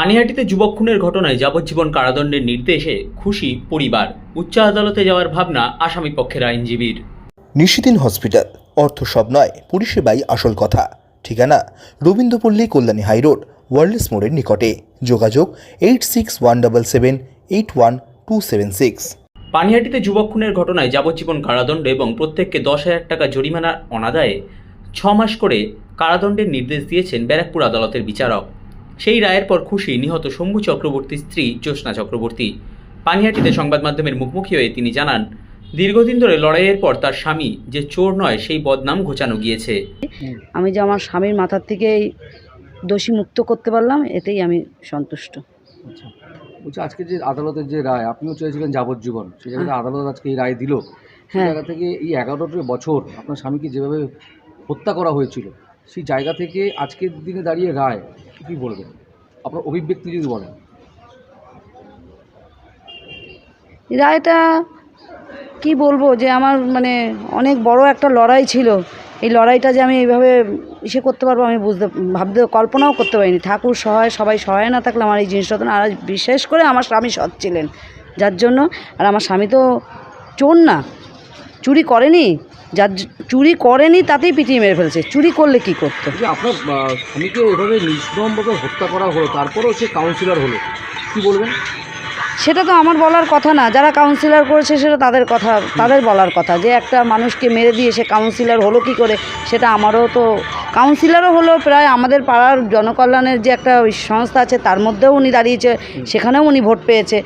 পানিহাটিতে যুবক খুনের ঘটনায় যাবজ্জীবন কারাদণ্ডের নির্দেশে খুশি পরিবার। উচ্চ আদালতে যাওয়ার ভাবনা আসামি পক্ষের আইনজীবীর। নিশিদিন হসপিটাল অর্থ সব নয় পরিষেবাই আসল কথা। ঠিকানা রবীন্দ্রপল্লী কল্যাণী হাইরোড ওয়ার্ল্ডস মোড়ের নিকটে। যোগাযোগ eight six one double seven eight one two seven six. পানিহাটিতে যুবক খুনের ঘটনায় যাবজ্জীবন কারাদণ্ড এবং প্রত্যেককে দশ হাজার টাকা জরিমানা অনাদায়ে ছ মাস করে কারাদণ্ডের নির্দেশ দিয়েছেন ব্যারাকপুর আদালতের বিচারক। সেই রায়ের পর খুশি নিহত শম্ভু চক্রবর্তীর স্ত্রী জ্যোৎস্না চক্রবর্তী। পানিহাটিতে সংবাদ মাধ্যমের মুখোমুখি হয়ে তিনি জানান দীর্ঘদিন ধরে লড়াইয়ের পর তার স্বামী যে চোর নয় সেই বদনাম ঘোচানো গিয়েছে। আমি যে আমার স্বামীর মাথার থেকে এই দোষী মুক্ত করতে পারলাম এতেই আমি সন্তুষ্ট। আচ্ছা। বলছি আজকে যে আদালতের যে রায় আপনিও চেয়েছিলেন যাবজ্জীবন। সেই জায়গাতে আদালত আজকে এই রায় দিল সেই হ্যাঁ। জায়গা থেকে এই এগারোটি বছর আপনার স্বামীকে যেভাবে হত্যা করা হয়েছিল সেই জায়গা থেকে আজকের দিনে দাঁড়িয়ে রায় কী বলবেন? আপনার অভিব্যক্তি যদি বলেন। রায়টা কি বলব যে আমার মানে অনেক বড় একটা লড়াই ছিল। এই লড়াইটা যে আমি এইভাবে ইসে করতে পারব আমি বুঝতে ভাবতে কল্পনাও করতে পারিনি। ঠাকুর সহায়, সবাই সহায় না থাকলে আমার এই জিনিসটা না। আর বিশেষ করে আমার স্বামী সৎ ছিলেন। যার জন্য আর আমার স্বামী তো চোর না। চুরি করেনি। যার চুরি করেনি তাতেই পিটিয়ে মেরে ফেলছে। চুরি করলে কি করতো? আপনার স্বামীকে এভাবে নিষ্কমভাবে হত্যা করা হলো তারপরেও সে কাউন্সিলর হলো কি বলবেন? সেটা তো আমার বলার কথা না। যারা কাউন্সিলর করেছে সেটা তাদের কথা তাদের বলার কথা। যে একটা মানুষকে মেরে দিয়ে সে কাউন্সিলর হলো কি করে সেটা আমারও তো কাউন্সিলরও হলো প্রায় আমাদের পাড়ার জনকল্যাণের যে একটা সংস্থা আছে তার মধ্যেও উনি দাঁড়িয়েছে। সেখানেও উনি ভোট পেয়েছে।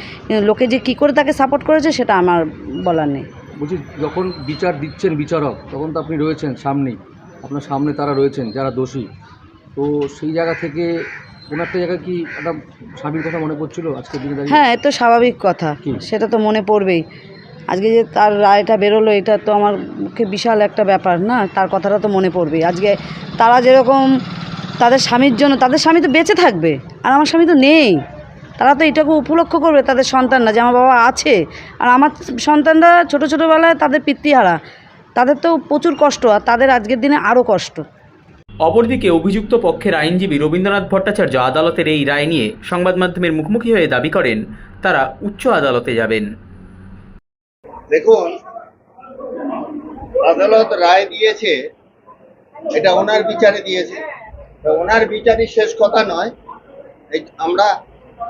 লোকে যে কী করে তাকে সাপোর্ট করেছে সেটা আমার বলার নেই। বলছি যখন বিচার দিচ্ছেন বিচারক তখন তো আপনি রয়েছেন সামনেই। আপনার সামনে তারা রয়েছেন যারা দোষী। তো সেই জায়গা থেকে কোনো একটা জায়গায় কি একটা স্বামীর কথা মনে পড়ছিল আজকের দিনে দাঁড়িয়ে? হ্যাঁ এ তো স্বাভাবিক কথা। কি? সেটা তো মনে পড়বেই। আজকে যে তার রায়টা বেরোলো এটা তো আমার পক্ষে বিশাল একটা ব্যাপার না? তার কথাটা তো মনে পড়বেই। আজকে তারা যেরকম তাদের স্বামীর জন্য তাদের স্বামী তো বেঁচে থাকবে আর আমার স্বামী তো নেই। তারা তো এটাকে উপলক্ষ করবে তাদের সন্তানরা যে আমার বাবা আছে। আর আমার সন্তানরা ছোট ছোটোবেলায় তাদের পিতৃহারা। তাদের তো প্রচুর কষ্ট আর তাদের আজকের দিনে আরও কষ্ট। অপরদিকে অভিযুক্ত পক্ষের আইনজীবী রবীন্দ্রনাথ ভট্টাচার্য আদালতের এই রায় নিয়ে সংবাদ মাধ্যমের মুখোমুখি হয়ে দাবি করেন তারা উচ্চ আদালতে যাবেন। দেখুন আদালত রায় দিয়েছে এটা ওনার বিচারে দিয়েছে। ওনার বিচারই শেষ কথা নয়। আমরা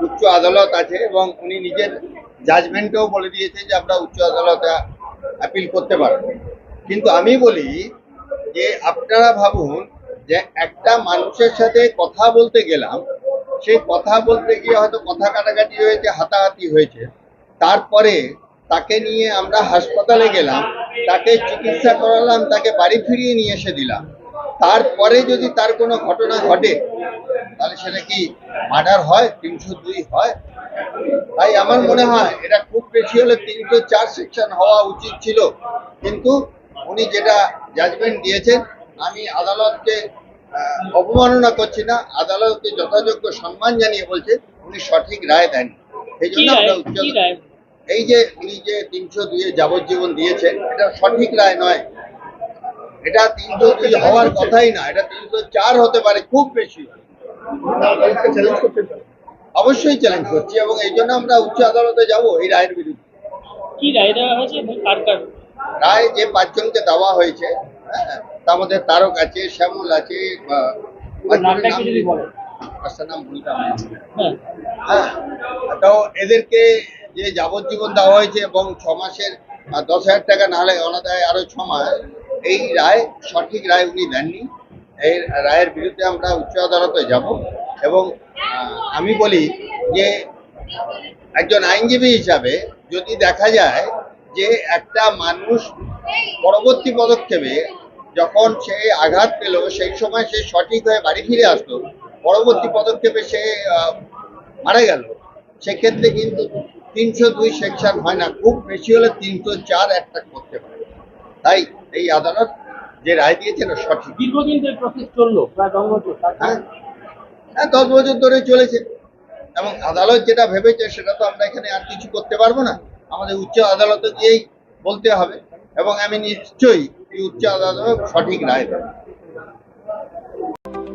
উচ্চ আদালত আছে এবং উনি নিজের জাজমেন্টেও বলে দিয়েছে যে আমরা উচ্চ আদালতে অ্যাপিল করতে পারব। কিন্তু আমি বলি যে আপনারা ভাবুন যে একটা মানুষের সাথে কথা বলতে গেলাম, সেই কথা বলতে গিয়ে হয়তো কথা কাটাকাটি হয়েছে, হাতাহাতি হয়েছে। তারপরে তাকে নিয়ে আমরা হাসপাতালে গেলাম, তাকে চিকিৎসা করালাম, তাকে বাড়ি ফিরিয়ে নিয়ে এসে দিলাম। তারপরে যদি তার কোনো ঘটনা ঘটে তাহলে সেটা কি মার্ডার হয় তিনশো দুই হয়? তাই আমার মনে হয় এটা খুব বেশি হলে তিনশো চার সেকশন হওয়া উচিত ছিল। কিন্তু উনি যেটা জাজমেন্ট দিয়েছেন আমি আদালতকে অবমাননা করছি না আদালতকে যথাযোগ্য সম্মান জানিয়ে বলছে উনি সঠিক রায় দেন সেই জন্য আমরা উচ্চ এই যে উনি যে তিনশো দুইয়ে যাবজ্জীবন দিয়েছেন এটা সঠিক রায় নয়। এটা তিনশো দুই হওয়ার কথাই না এটা তিনশো চার হতে পারে খুব বেশি। অবশ্যই চ্যালেঞ্জ করছি এবং এই জন্য আমরা উচ্চ আদালতে যাব এই রায়ের বিরুদ্ধে। কি রায় দেওয়া হয়েছে কার কার? রায় যে পাঁচজনকে দেওয়া হয়েছে হ্যাঁ তার মধ্যে তারক আছে শ্যামল আছে নাম ভুলতাম হ্যাঁ। হ্যাঁ তো এদেরকে যে যাবজ্জীবন দেওয়া হয়েছে এবং ছ মাসের দশ হাজার টাকা না হলে অনাদায় আরও ছ মাস এই রায় সঠিক রায় উনি দেননি। এই রায়ের বিরুদ্ধে আমরা উচ্চ আদালতে যাব এবং আমি বলি যে একজন আইনজীবী হিসাবে যদি দেখা যায় যে একটা মানুষ পরবর্তী পদক্ষেপে যখন সে আঘাত পেল, সেই সময় সে সঠিক হয়ে বাড়ি ফিরে আসতো পরবর্তী পদক্ষেপে সে মারা গেল, সেক্ষেত্রে কিন্তু তিনশো দুই সেকশন হয় না, খুব বেশি হলে তিনশো চার একটা করতে পারে। তাই এই আদালত যে রায় দিয়েছেন সঠিক। দীর্ঘদিন ধরে প্রসেস চলল প্রায় দশ বছর হ্যাঁ। হ্যাঁ দশ বছর ধরে চলেছে। এবং আদালত যেটা ভেবেছে সেটা তো আমরা এখানে আর কিছু করতে পারব না। আমাদের উচ্চ আদালতে গিয়েই বলতে হবে। এবং আমি নিশ্চয়ই এই উচ্চ আদালত সঠিক রায় দেবে।